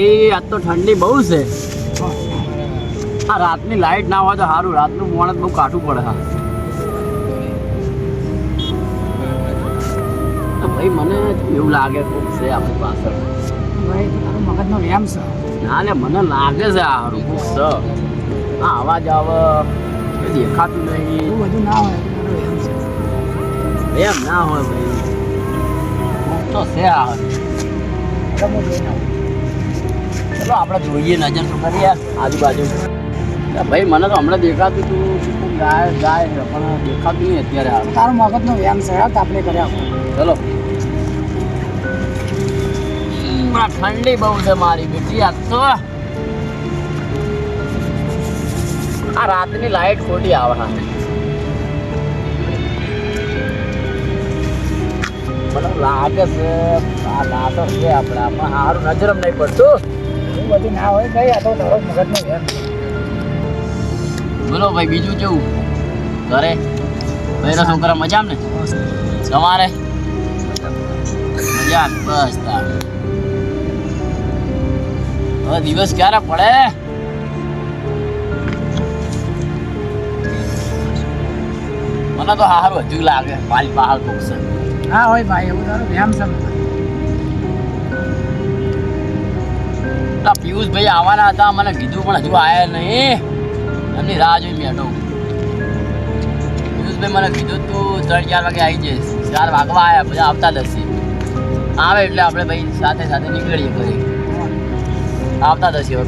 ભાઈ આજ તો ઠંડી બહુ છે. આ રાતની લાઈટ ના હોય તો સારું રાતનું મોણ બહુ કાઠું પડે હા. ભાઈ મને એવું લાગે ખૂબ છે આપણી પાછળ. ભાઈ તારો મગજનો વ્યાયામ છે. ના ને મને લાગે છે આ સારું ખૂબ છે. આ અવાજ આવે દેખાતું નહીં. બધું ના હોય એમ ના હોય ભાઈ. તો છે આ ચલો આપણે જોઈએ નજર તો કરીએ આજુબાજુ. ભાઈ મને તો હમણાં દેખાતું હતું ગાય ગાય પણ દેખાતું નહીં અત્યારે તારો મગજનો વ્યાયામ છે યાર આપણે કર્યા ચલો. ઠંડી બહુ છે મારી બેટી આજ તો. આ રાતની લાઈટ ખોટી આવે હા. મને લાગે છે આ લાતો છે આપણે પણ સારું નજરમ નહીં પડતું. બધું ના હોય ભાઈ આ તો તારો મગજનો છે. બોલો ભાઈ બીજું કેવું? ઘરે? ભાઈના છોકરા મજામ ને? તમારે? મજા બસ હવે દિવસ ક્યારે પડે? મને તો હારું હજુ લાગે મારી પહાડ કોક છે. હા હોય ભાઈ એવું તારો વ્યાયામ છે પેલા પિયુષભાઈ આવવાના હતા. મને કીધું પણ હજુ આયા નહીં. એમની રાહ જોઈ બેઠો પિયુષભાઈ મને કીધું તું ત્રણ ચાર વાગે આવી જઈશ. ચાર વાગવા આવ્યા બધા આવતા દસી. આવે એટલે આપણે ભાઈ સાથે સાથે નીકળીએ ઘરે. આવતા દસી હવે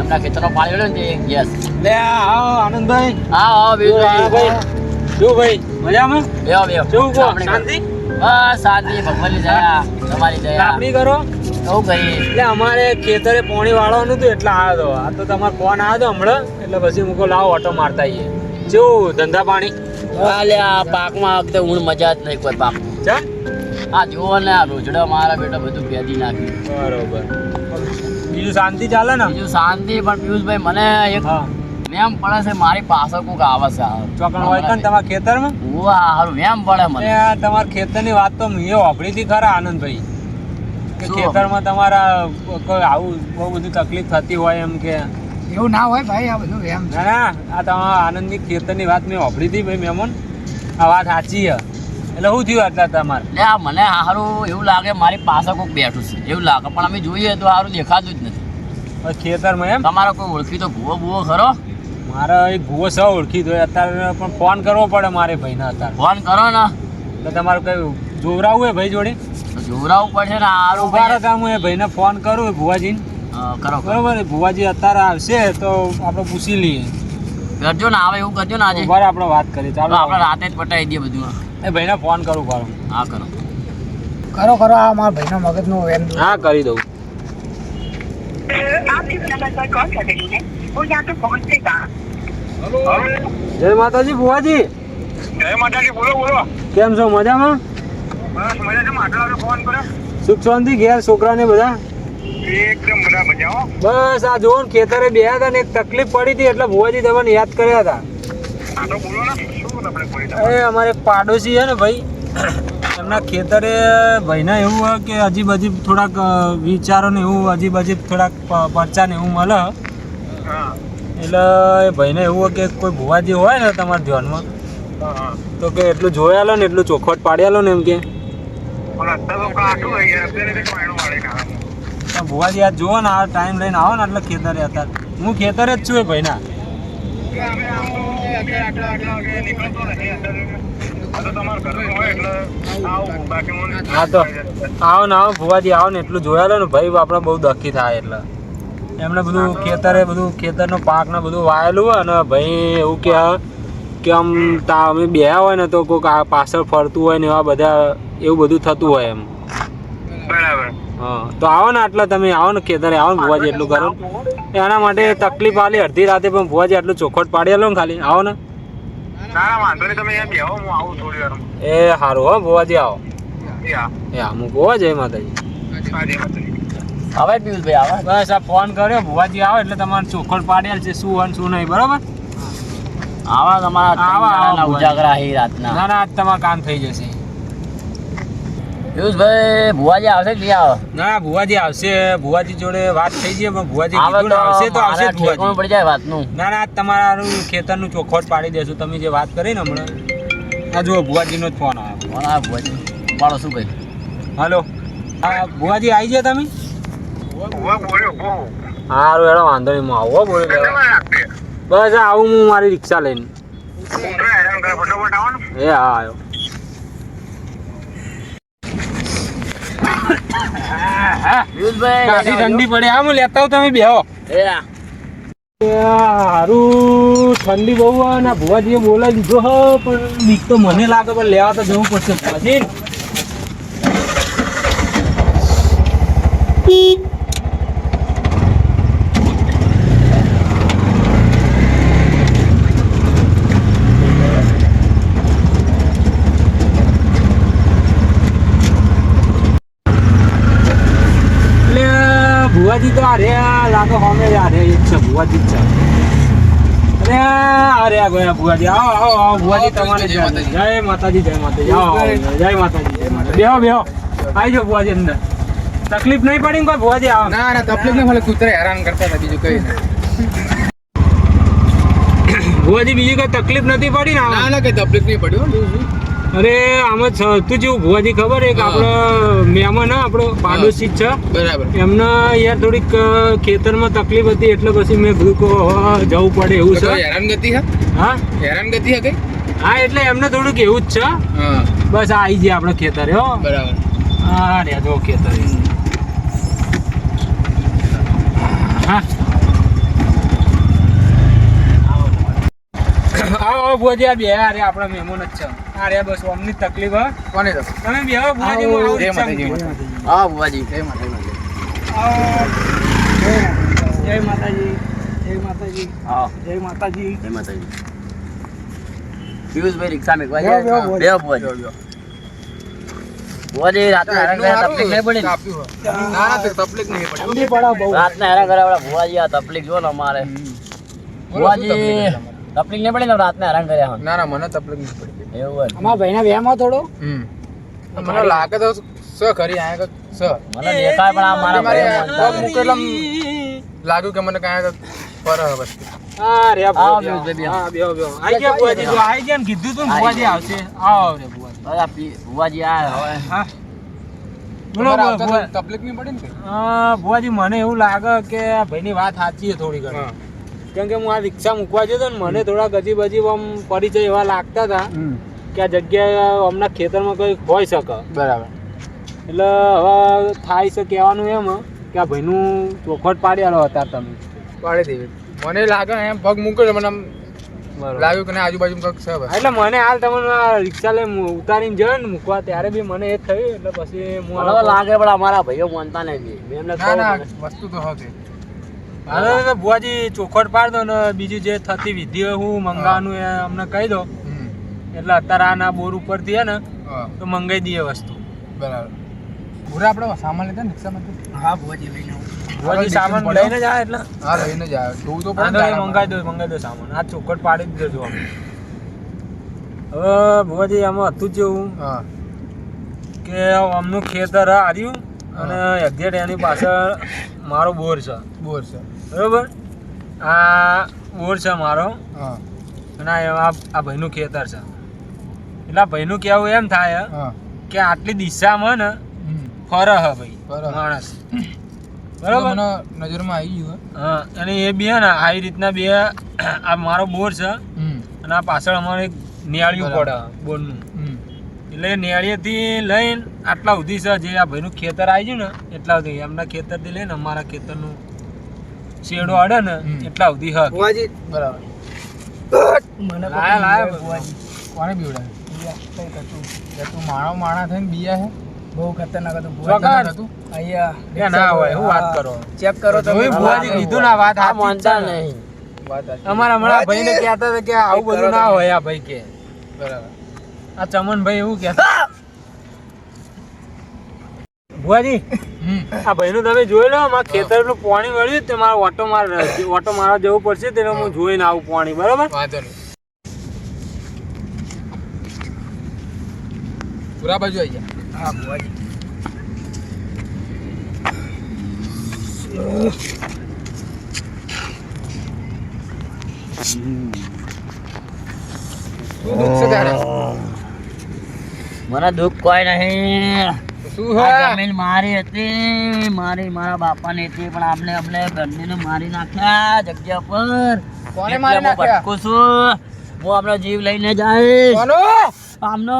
એમના ખેતરનો પાણી વળ્યો ને તે ગેસ. લે આવો આનંદભાઈ. હા હા ભાઈ. શું ભાઈ? મજામાં? બેહો બેહો. શું કહો? શાંતિ? બસ શાંતિ ભગવાનની દયા. તમારી દયા. કાપણી કરો. એવું કહીએ. એટલે અમારે ખેતરે પોણી વાળવાનું હતું એટલે આવ્યો હતો આ તો તમારો ફોન આવ્યો હતો હમણાં. એટલે પછી મૂકો લાવો ઓટો મારતા આવીએ જેવું ધંધા પાણી. આ પાકમાં આ વખતે ઊંડ મજા જ નહીં કોઈ પાક. હા જુઓ ને આ રોજડા મારા બેટા બધું પેદી નાખ્યું. બરોબર. બીજું શાંતિ ચાલે ને? બીજું શાંતિ પણ પિયુષભાઈ મને એક હા. વેમ પડે છે મારી પાછળ કોક આવે છે. ચોકણ હોય કે ને તમારા ખેતરમાં? આ હારું વેમ પડે મને. તમારા ખેતરની વાત તો મેં વાપરી હતી ખરા આનંદભાઈ. કે? ખેતરમાં તમારા કોઈ આવું બહુ બધી તકલીફ થતી હોય એમ કે. એવું ના હોય ભાઈ આ બધું વેમ છે. ના ના આ તમારા આનંદની ખેતરની વાત મેં વાપરી હતી ભાઈ મેમન. આ વાત સાચી છે. એટલે શું થયું આટલા તમારે? લે આ મને સારું એવું લાગે મારી પાસે કોઈક બેઠું છે. એવું લાગે પણ અમે જોઈએ તો હારું દેખાતું જ નથી. હવે ખેતરમાં એમ? તમારો કોઈ ઓળખી તો ભૂવો ભૂવો ખરો? મારે એક ગુવો સૌ ઓળખી દો અત્યારે પણ ફોન કરવો પડે મારે ભાઈને અત્યારે. ફોન કરો ને. તો તમારું કઈ જોવરાવું હે ભાઈ જોડે? જોવરાવું પડશે ને આ ઊભા હતા હું એ ભાઈને ફોન કરું ભુવાજીને. કરો બરોબર ભુવાજી અત્યારે આવશે તો આપણે પૂછી લઈએ. કરજો ને આવે એવું કરજો ને આજે. બરાબર આપણે વાત કરીએ. ચાલો. આપણે રાતે જ પટાવી દઈએ બધું. એ ભાઈને ફોન કરું કરું હા કરો. કરો કરો આ મારા ભાઈનો મગજનો એમ હા કરી દઉં. આપ ઇસ નંબર પર જય માતાજી ભુવાજી. જય માતાજી બોલો બોલો. કેમ છો? મજામાં? બસ મજા ફોન કર્યો? સુખ શાંતિ ઘેર છોકરાને બધા? એકદમ બધા મજા બસ આ જોન ખેતરે બેહ્યા હતા ને એક તકલીફ પડી હતી એટલે ભુવાજી તમને યાદ કર્યા હતા. એ અમારે પાડોશી છે ને ભાઈ એમના ખેતરે ભાઈના એવું હોય કે અજીબ અજીબ થોડાક વિચારો ને એવું અજીબ અજીબ થોડાક પરચા ને એવું મળે. એટલે એ ભાઈને એવું કે કોઈ ભુવાજી હોય ને તમારા ધ્યાનમાં તો કે એટલું જોયા લો ને એટલું ચોખવટ પાડ્યા લો ને એમ કે. ભુવાજી આ જુઓ ને આ ટાઈમ લઈને આવો ને એટલે ખેતરે હતા હું ખેતરે જ છું એ ભાઈના. હા તો આવો ને આવો ભુવાજી આવો ને એટલું જોયા લો ને ભાઈ આપણે બહુ દખી થાય એટલે. એમને બધું ખેતરે બધું ખેતરનો પાક ને બધું વાયેલું હોય ને ભાઈ એવું કે કે આમ તા અમે બેહ્યા હોય ને તો કોઈક આ પાછળ ફરતું હોય ને એવા બધા એવું બધું થતું હોય એમ. બરાબર. હા તો આવો ને આટલા તમે આવો ને ખેતરે આવો ને ભુવાજી એટલું કરો. એના માટે તકલીફ આલી અડધી રાતે પણ ભુવાજી આટલું ચોખવટ પાડી આલો ને ખાલી. આવો ને. એ સારું હો ભુવાજી આવો. એ હા એ હા મૂકો જય માતાજી. જય માતાજી. આવે પિયુષભાઈ આવે? બસ આ ફોન કર્યો ભુવાજી આવે એટલે તમારે ચોખડ પાડેલ છે શું અને શું નહીં બરોબર? આવા તમારા આવા. ઉજાગરા હે રાતના. ના ના આજ તમારું કામ થઈ જશે. પિયુષભાઈ ભુવાજી આવશે કે આવે? ના ભુવાજી આવશે. ભુવાજી જોડે વાત થઈ છે પણ ભુવાજી કીધું આવશે તો આવશે ભુવાજી. પડી જાય વાતનું. ના ના તમારું ખેતરનું ચોખવટ પાડી દેશું. તમે જે વાત કરી ને હમણાં. આ જુઓ ભુવાજીનો જ ફોન આવ્યો ફોન આવ્યો ભુવાજી? પાડો શું કહી? હાલો. હા ભુવાજી આવી ગયા તમે? સારું એનો વાંધો નહીં હું આવો બોલી બસ આવું હું મારી રિક્ષા લઈને. એ હા આવ્યો. ઠંડી પડે. આમ લેતા હું તમે બેહો. હારું ઠંડી બહુ અને ભુવાજીએ બોલાવી દીધો હો પણ બીક તો મને લાગે પણ લેવા તો જવું પડશે. ભુવાજી એટલે ભુવાજી તો અરે લાગે હોમે અરે એક છે ભુવાજી જ છે. અરે આ ગયા ભુવાજી. આવો આવો આવો ભુવાજી તમારે જય માતાજી જય માતાજી. આવો જય માતાજી જય માતાજી. બેહો બેહો. આવી જાઓ ભુવાજી અંદર. તકલીફ નહીં પડી ને કોઈ ભુવાજી આવો. ના ના તકલીફ નહીં ભલે કૂતરે હેરાન કરતા હતા બીજું કઈ ભુવાજી બીજી કોઈ તકલીફ નથી પડી ને આમાં? ના કઈ તકલીફ નહીં પડ્યું અરે આમાં છ- તું જેવું ભુવાજી ખબર એક આપણો મહેમાન આપણો પાડોશી જ છે. બરાબર. એમને યાર થોડીક ખેતરમાં તકલીફ હતી એટલે પછી મેં કીધું કે જવું પડે એવું છે. હેરાનગતિ હે? હા? હેરાન ગતિ કઈ? હા એટલે એમને થોડુંક એવું જ છે. હા. બસ આવી જાય આપણે ખેતરે હો. બરાબર. હા રે જો ખેતરે હા આવો આવો આ બે આ આપણા મહેમાન જ છે. આ બસ અમની તકલીફ હા. કોને તો તમે બે આવો હું આવું જય માતાજી. હા ભુવાજી જય માતાજી. જય માતાજી. જય માતાજી. હા. જય માતાજી. જય માતાજી. પિયુષભાઈ રિક્ષા મેકવા બેહો, બેહો, જાય બેહો ભુવાજી. ભુવાજી રાતના હેરાન તકલીફ નહીં પડી ને? ના હેરા આપણા ભુવાજી આ તકલીફ જો ને અમારે. ભુવાજી તકલીફ નહીં પડી ને રાતના હેરાન કર્યા ના ના મને તકલીફ નહીં પડી. એવું અમારા ભાઈના વ્યામાં થોડો? મને લાગે તો સ ખરી આયા કે સ. મને દેખાય પણ આ મારા મારી પગ મૂકેલો લાગ્યું કે મને કાંઈ પર વસ્તુ આ રે બેહો. હા, બેહો, બેહો. આઈ ગયા ભુવાજી, જો આઈ ગયા કીધું તું ને ભુવાજી આવશે. આવો રે ભુવાજી. હવે આ પી- આ હવે. હા. તકલીફ નહીં પડી ને હા, ભુવાજી મને એવું લાગે કે આ ભાઈની વાત સાચી છે થોડી ઘણી. હા. કેમ કે હું આ રિક્ષા મૂકવા જતો ને મને થોડા ગજીબ અજીબ આમ પરિચય એવા લાગતા હતા કે આ જગ્યાએ હમણાં ખેતરમાં કંઈ હોઈ શકે. બરાબર. એટલે હવે થાય છે કહેવાનું એમ કે આ ભાઈનું ચોખવટ પાડી હતા તમે. પાડી દેવી. મને લાગે એમ પગ મૂક્યો મને આમ લાગ્યું કે આજુબાજુ કંઈક છે એટલે મને હાલ તમને આ રિક્ષા લઈ ઉતારીને જયો ને મૂકવા ત્યારે બી મને એ થયું એટલે પછી હું મને લાગે પણ અમારા ભાઈઓ માનતા નથી મેં એમને. વસ્તુ તો હતી. હાલો ને ભુવાજી ચોખવટ પાડ દો ને બીજી જે થતી વિધિ હોય હું. મંગાવવાનું એ અમને કહી દો. એટલે અત્યારે આના બોર ઉપરથી હે ને તો મંગાઈ દઈએ વસ્તુ. બરાબર. પૂરા આપણે સામાન લીધા ને રિક્ષામાંથી હા ભુવાજી લઈને બુઆજી સામાન લઈને જ આવે એટલે. હા લઈને જ જોવું તો તો એ મંગાવી દો મંગાવી દો સામાન. આ ચોખવટ પાડી જ દેજો અમે હવે ભુવાજી આમાં હતું જેવું હા. કે અમનું ખેતર હાર્યું અને એક્ઝેટ એની પાછળ મારો બોર છે. બોર છે. બરોબર? આ બોર છે મારો. હા. અને આ આ ભાઈનું ખેતર છે. એટલે ભાઈનું કહેવું એમ થાય હા. કે આટલી દિશામાં ને. ફરે હ ભાઈ. માણસ. બરોબર? નજરમાં આવી ગયું હા. અને એ બે ને આવી રીતના બે આ મારો બોર છે. અને આ પાછળ અમારે એક નેળિયું પડે બોરનું એટલે નેળિયેથી લઈને આટલા સુધી છે જે આ ભાઈનું ખેતર આવી ગયું ને એટલા સુધી. એમના ખેતરથી લઈને અમારા ખેતરનું શેડો અડે ને એટલા સુધી હક. બરાબર. લાયા લાયા ભુવાજી. કોને તું માણો માણા થઈને બીયા હે? બહુ ખતરનાક હતું ચોક્કસ. હતું. અહીંયા ના હોય હું વાત કરો. ચેક કરો જોયું ભુવાજી કીધું ના વાત આ માનતા નહીં. વાત અમારા હમણાં ભાઈને કહેતા હતા કે આવું બધું ના હોય આ ભાઈ કે. બરાબર. આ ચમનભાઈ એવું કહેતા ભુવાજી આ ભાઈનું તમે જોઈ લો મારા ખેતરનું પાણી મળ્યું તે મારે ઓટો માર ઓટો મારવા જવું પડશે તેને હું જોઈને આવું પાણી બરોબર? પૂરા બાજુ આવી ગયા હા ભુવાજી. મને દુઃખ કોઈ નહીં. જમીન મારી હતી મારી મારા બાપાની હતી પણ આપણે આપણે બંનેને મારી નાખ્યા જગ્યા પર. કોને મારી હું નાખ્યા? ભટકું છું. હું આપણો જીવ લઈને જઈશ. કોનો? આમનો.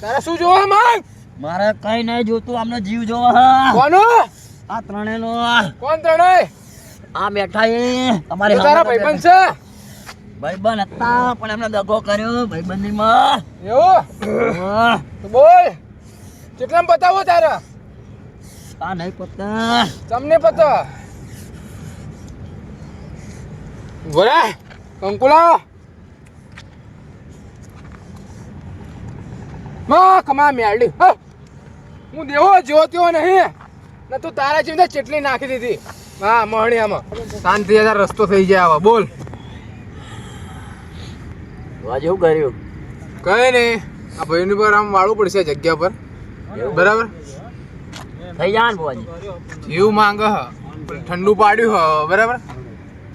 તારે શું જોવા માંગ મારે? કઈ નહીં જોતું આમનો જીવ જોવો આ કોનો? આ ત્રણેયનો. કોણ ત્રણેય? આ બેઠા એ તમારી તારા ભાઈબંધ છે? ભાઈબંધ હતા પણ એમને દગો કર્યો ભાઈબંધી માં એવું બોલ. કેટલામ બતાવો તારા? આ નહીં પતા. તમને પતા? બોલા કંકુલા માં કમા મેળડી હ. હું દેવો જો તેવો નહીં. ને તું તારા જેવી ચેટલી નાખી દીધી. હા મહણી આમાં. શાંતિ હજાર રસ્તો થઈ જાય આવા. બોલ. વાજ એવું કર્યું? કઈ નહીં. આ ભાઈની પર આમ વાળવું પડશે જગ્યા પર. બરાબર? થઈ જાય ને બુવાજી જીવ માંગ હ. ઠંડુ પાડ્યું હ બરાબર?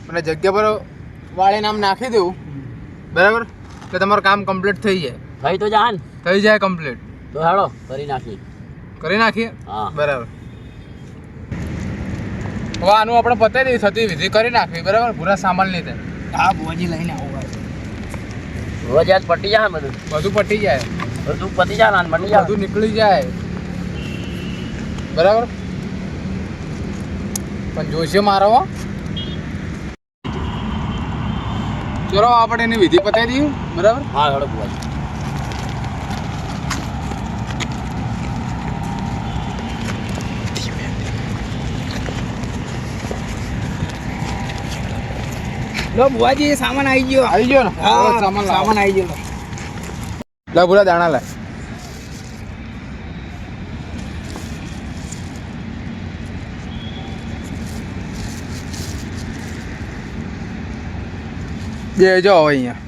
અને જગ્યા પર વાળીને નામ નાખી દેવું બરાબર? એટલે તમારું કામ કમ્પ્લીટ થઈ જાય. થઈ તો જાન ને. થઈ જાય કમ્પ્લીટ તો હાલો કરી નાખી કરી નાખીએ? હા. બરાબર. હવે આનું આપણે પતાવી દઈએ થતી વિધિ કરી નાખવી બરાબર? પૂરા સામાન લીધે. હા ભુવાજી લઈને આવું રોજ આજ પટી જાય બધું? બધું પટી જાય. બધું પતી જાય ને મટી જાય. બધું નીકળી જાય. બરાબર? પણ જોશે મારો ચોરો ચલો આપણે એની વિધિ પતાવી દઈએ. બરાબર? હા હેડો બુવાજી લો બુવાજી સામાન આવી ગયો. આવી ગયો ને? સામાન સામાન આવી ગયો. લા પૂરા દાણા લા બે જો હવે અહીંયા.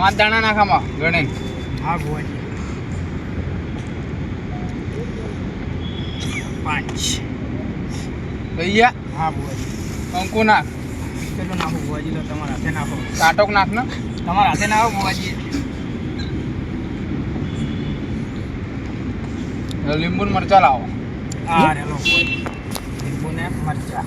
પાંચ દાણા નાખામાં ગણે. હા ભુવાજી પાંચ. થઈ ગયા? હા ભુવાજી કંકુ નાખ. નાખો? ભુવાજી તો તમારા હાથે નાખો. કાટોક નાખ ને. તમારા હાથે નાખો ભુવાજી લીંબુ મરચા લાવો. હા રેલો લીંબુ ને મરચા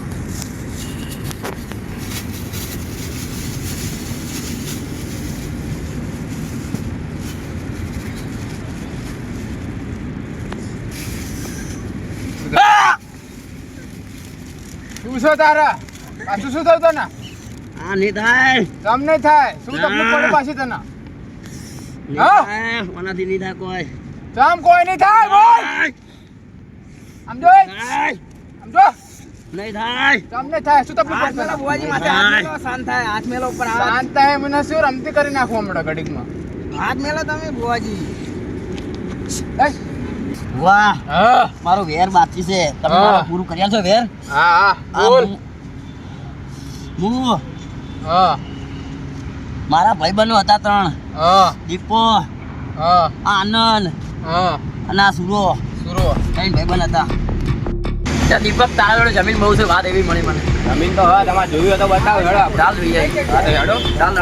શું છે તારા? પાછું શું થયું તને? આ નહીં થાય. જમ નહીં થાય. શું તકલીફ પડે પાછી તને? હા? ઓનાથી નહીં થાય કોઈ. જમ કોઈ નહીં થાય બોલ! આમ જો આમ જો. નહીં થાય. તમને થાય. શું તકલીફ પડે તને? બુવાજી માથે હાથ મેલો, શાંત થાય. હાથ મેલા ઉપર શાંત થાય મને શું રમતી કરી નાખું હમણાં ઘડીકમાં. હાથ મેલા તમે બુવાજી એ, વાહ. મારો વેર બાકી છે. તમે. પૂરું કર્યા છો વેર? હા હા. બોલ. હું હું હા. મારા ભાઈબંધો હતા ત્રણ. હા. દીપો હા. આનંદ હા. અને આ સુરો. સુરો. ત્રણ ભાઈબંધ હતા. દીપક તારા જોડે જમીન બહુ છે વાત એવી મળી મને. જમીન તો હવે તમારે જોયું તો બતાવો હેડો. ચાલ જોઈએ. હેડો. ચાલ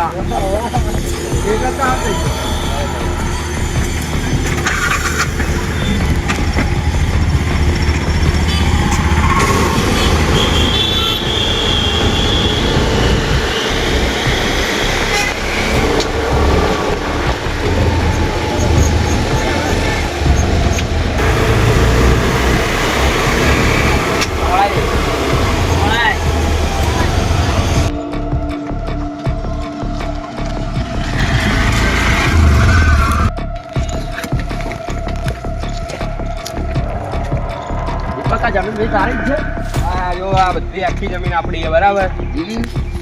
છે? હા જો આ બધી આખી જમીન આપણી છે બરાબર?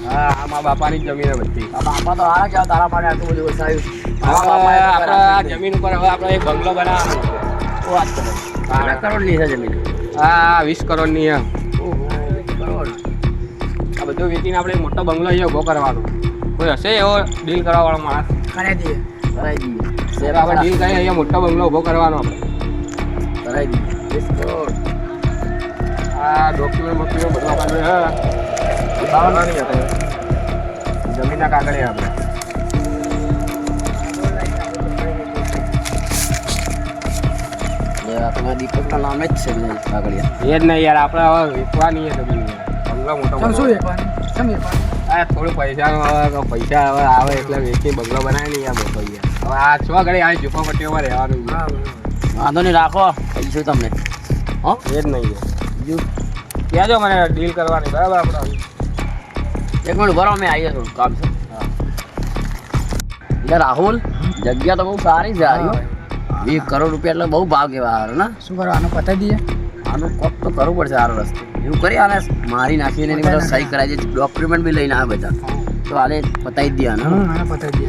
હા આમાં બાપાની જમીન બધી. બાપા તો આ કેવા તારા માટે આટલું બધું વસાવ્યું. આપણે આ જમીન ઉપર હવે આપણે એક બંગલો બનાવવાનો છે. વાત કરો? કેટલા કરોડની છે જમીન? હા વીસ કરોડની આ બધું વેચીને આપણે મોટો બંગલો અહીંયા ઊભો કરવાનો. કોઈ હશે એવો ડીલ કરવા વાળો માણસ દઈએ. કરાવી દઈએ. આપણે ડીલ અહીંયા મોટો બંગલો ઊભો કરવાનો આપણે. કરાવી દઈએ. વીસ કરોડ. આ ડોક્યુમેન્ટ બોક્યુમેન્ટ બધું આપણે હા. બાવન નહીં હતા જમીનના કાગળે આપણે. આ તમારા દીપકના નામે જ છે કાગળિયા. એ જ નહીં યાર આપણે હવે વેચવાની છે જમીન. બંગલો મોટો શું વેચવાની? આ થોડું પૈસા પૈસા હવે આવે એટલે વેચી બંગલો બનાવી નહીં યાર મોટો યાર. હવે આ છ ઘડી આ ઝુંપડપટ્ટીઓમાં રહેવાનું વાંધો નહીં રાખો કહીશું તમને. હો? એ જ નહીં યાર. બીજું? જો મને ડીલ કરવાની બરાબર આપણે? એક મિનિટ ભરો અમે આવીએ થોડું કામ છે. એટલે રાહુલ જગ્યા તો બહુ સારી છે આવી એક કરોડ રૂપિયા એટલે બહુ ભાવ કહેવાય હારો ના? શું કરવાનું પતાવી દઈએ? આનું કોક તો કરવું પડશે સારો રસ્તો. એવું કરી આને મારી નાખીને એની બધા સહી કરાવી દે ડોક્યુમેન્ટ બી લઈને આવે બધા. તો આને પતાવી દે આને. પતાવી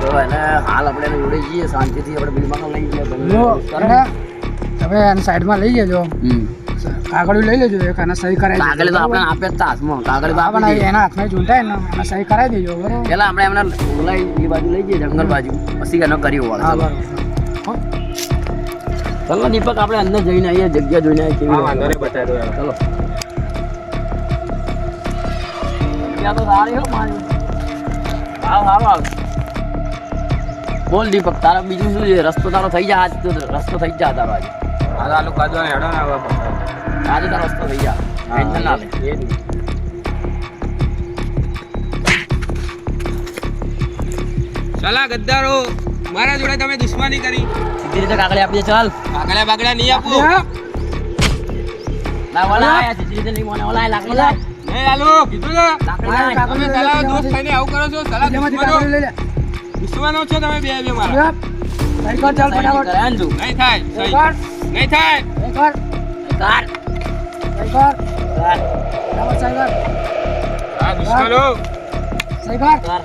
તો એને હાલ આપણે જોડે જઈએ શાંતિથી આપણે બિલમાં લઈ જઈએ. તમે એને સાઈડમાં લઈ જજો. હમ. કાગળ લઈ લેજો એક આને સહી કરાવી કાગળ તો આપણે આપે જ તા હાથમાં કાગળ તો આપણે એના હાથમાં ચૂંટાય ને એને સહી કરાવી દેજો બરાબર? પેલા આપણે એમને બોલાઈ એ બાજુ લઈ જઈએ જંગલ બાજુ. પછી એનો કરી હા બરાબર? ચલો દીપક આપણે અંદર જઈને આવીએ જગ્યા જોઈને આવીએ કેવી હા વાંધો નહીં બતાવી દો યાર ચલો. તો સારી હો મારી. આવ આવ આવ. બોલ દીપક તારા બીજું શું છે? રસ્તો તારો થઈ જાય આજ તો રસ્તો થઈ જાય તારો આજે. આ ચાલુ કરજો ને હેડો ને હવે આજે તારો રસ્તો થઈ જાય ટેન્શન ના લે. એ ચલા ગદ્દારો મારા જોડે તમે દુશ્મની કરી. સીધી રીતે કાગળે આપી ચાલ. બાગડા બાગડા નહીં આપો. ના ઓલા આયા સીધી રીતે નહીં મને ઓલા લાકડી લાય. નહીં આલો કીધું ને? તમે સલાહ દોસ્ત થઈને આવું કરો છો સલાહ દુશ્મનો. કાગળ લઈ લે. દુશ્મનો છો તમે બે બે મારા. કર ચાલ ફટાફટ. કરે ને નહીં થાય સહી સહી કર નહીં થાય. સહી કર કર સહી કર કર ફટાફટ સહી કર આ દુશ્મનો સહી કર કર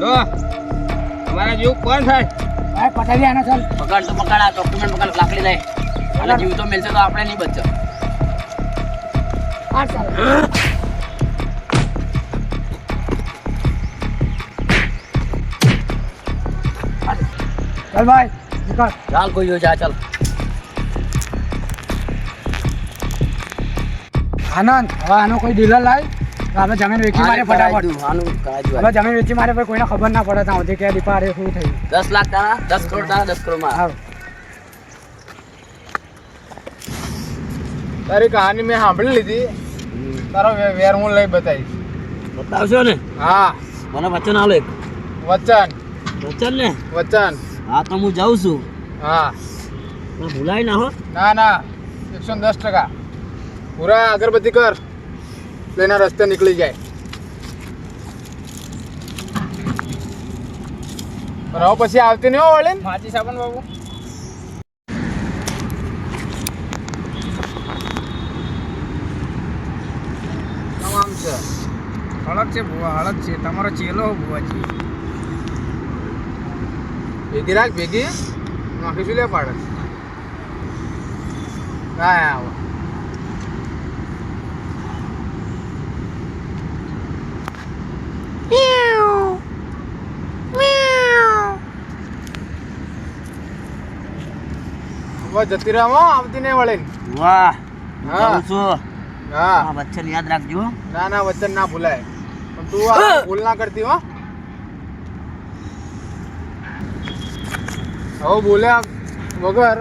લો. તમારા જેવું કોણ થાય? ભાઈ પતાવી દે આને ચાલ. પકડ તો પકડ આ ડોક્યુમેન્ટ પકડ લાકડી લઈ. અને જીવ તો મિલશે તો આપણે નહીં બચો આ ચાલ. ચાલ ભાઈ નીકળ ચાલ કોઈ જોઈ જા ચાલ આનંદ હવે આનો કોઈ ડીલર લાય તો આપણે જમીન વેચી મારે ફટાફટ. હવે જમીન વેચી મારે પછી કોઈને ખબર ના પડે ત્યાં સુધી કે દીપા અરે શું થયું દસ લાખ તારા દસ કરોડ તારા દસ કરોડમાં હાવ તારી કહાની મેં સાંભળી લીધી. તારો વેર હું લઈ બતાવીશ. બતાવશો ને? હા. મને વચન આલે. એક વચન. વચન ને? વચન. હા તો હું જાઉં છું. હા. ભૂલાય ના હો. ના ના. એકસો દસ ટકા. પૂરા અગરબત્તી કર. એના રસ્તે નીકળી જાય. રહો પછી આવતી નહીં હો વળીને માચી સાબન બાબુ. તમામ છે. હળક છે ભુવા હળક છે. તમારો ચેલો ભુવાજી. ભેગી રાખ ભેગી નાખીશું લે પાડે કાંઈ આવો. જતી રહો હો, આવતી નહીં વળીને. વાહ હા. છું. હા. વચન યાદ રાખજો. ના ના વચન ના ભૂલાય. પણ તું ભૂલ ના કરતી હો. હવે બોલ્યા વગર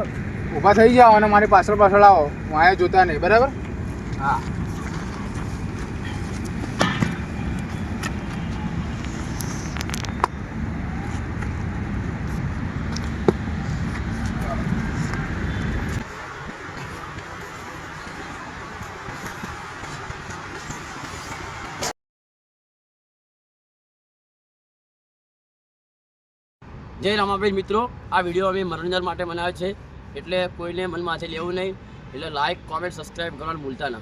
ઊભા થઈ જાઓ અને મારી પાછળ પાછળ આવો. વાંએ જોતા નહીં. બરાબર? હા. જય રામાભાઈ મિત્રો, આ વીડિયો અમે મનોરંજન માટે બનાવ્યો છે. એટલે કોઈને મનમાં છે લેવું નહીં. એટલે લાઇક કોમેન્ટ સબસ્ક્રાઈબ કરવાનું ભૂલતા ના.